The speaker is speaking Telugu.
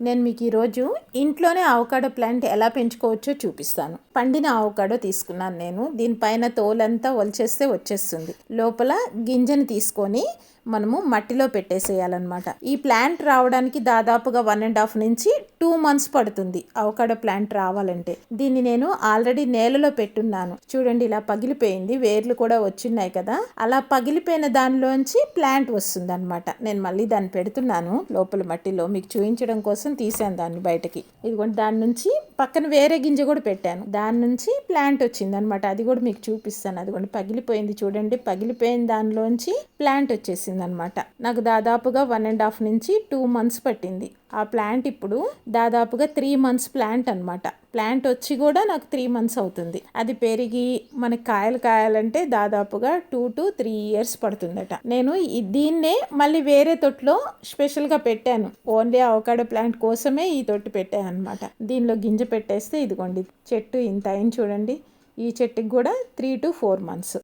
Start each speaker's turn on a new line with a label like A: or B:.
A: నేను మీకు ఈరోజు ఇంట్లోనే ఆవకాడో ప్లాంట్ ఎలా పెంచుకోవచ్చో చూపిస్తాను. పండిన ఆవకాడో తీసుకున్నాను నేను. దీనిపైన తోలంతా వల్చేస్తే వచ్చేస్తుంది. లోపల గింజని తీసుకొని మనము మట్టిలో పెట్టేసేయాలన్నమాట. ఈ ప్లాంట్ రావడానికి దాదాపుగా వన్ అండ్ హాఫ్ నుంచి టూ మంత్స్ పడుతుంది అవకాడో ప్లాంట్ రావాలంటే. దీన్ని నేను ఆల్రెడీ నేలలో పెట్టున్నాను. చూడండి ఇలా పగిలిపోయింది. వేర్లు కూడా వచ్చిన్నాయి కదా. అలా పగిలిపోయిన దానిలోంచి ప్లాంట్ వస్తుంది అనమాట నేను మళ్ళీ దాన్ని పెడుతున్నాను లోపల మట్టిలో. మీకు చూపించడం కోసం తీసాను దాన్ని బయటకి. ఇదిగోండి దాని నుంచి పక్కన వేరే గింజ కూడా పెట్టాను. దాని నుంచి ప్లాంట్ వచ్చింది అనమాట అది కూడా మీకు చూపిస్తాను. అదిగోండి పగిలిపోయింది చూడండి. పగిలిపోయిన దానిలోంచి ప్లాంట్ వచ్చేసింది అనమాట నాకు దాదాపుగా వన్ అండ్ హాఫ్ నుంచి టూ మంత్స్ పట్టింది. ఆ ప్లాంట్ ఇప్పుడు దాదాపుగా త్రీ మంత్స్ ప్లాంట్ అనమాట ప్లాంట్ వచ్చి కూడా నాకు త్రీ మంత్స్ అవుతుంది. అది పెరిగి మనకి కాయలు కాయాలంటే దాదాపుగా టూ టు త్రీ ఇయర్స్ పడుతుందట. నేను ఈ- దీన్నే మళ్ళీ వేరే తొట్టులో స్పెషల్గా పెట్టాను. ఓన్లీ అవకాడో ప్లాంట్ కోసమే ఈ తొట్టు పెట్టాను అనమాట దీనిలో గింజ పెట్టేస్తే ఇదిగోండి చెట్టు ఇంత అయింది చూడండి. ఈ చెట్టుకి కూడా త్రీ టు ఫోర్ మంత్స్.